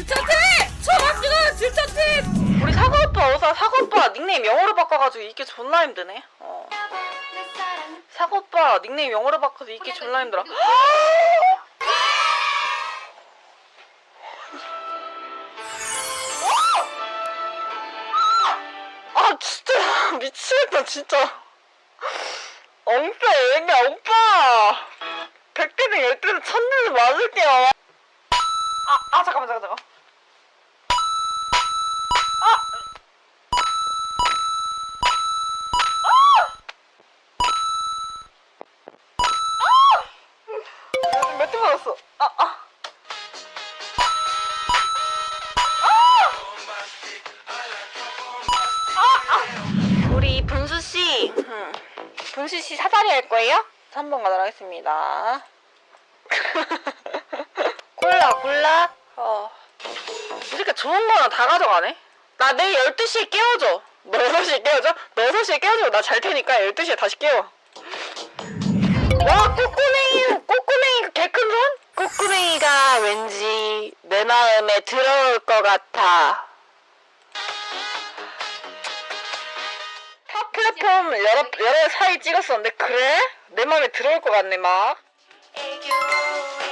질천팀! 저랑 지금 질천팀! 우리 사과 오빠 어서 사과 오빠 닉네임 영어로 바꿔가지고 이게 존나 힘드네. 어. 사고 오빠 닉네임 영어로 바꿔서 이게 존나 힘들어. 아 진짜 미치겠다 진짜. 엉빠 애기야 오빠. 100대는 10대는 1000대는 맞을게요. 아, 아 잠깐만 잠깐 잠깐. 요즘 몇대 맞았어? 아, 아. 아! 아! 우리 분수 씨, 음, 분수 씨 사다리 할 거예요? 3번 가도록 하겠습니다. 골라, 골라. 어. 이렇게 좋은 거는 다 가져가네. 나 내일 12시에 깨워줘. 너 6시에 깨워줘? 너 6시에 깨워줘. 나 잘 테니까 12시에 다시 깨워. 와 꼬꼬맹이가 꼬꼬맹이가 왠지 내 마음에 들어올 것 같아. 타 플랫폼 여러 여러 사이 찍었었는데 그래? 내 마음에 들어올 것 같네 막. 애교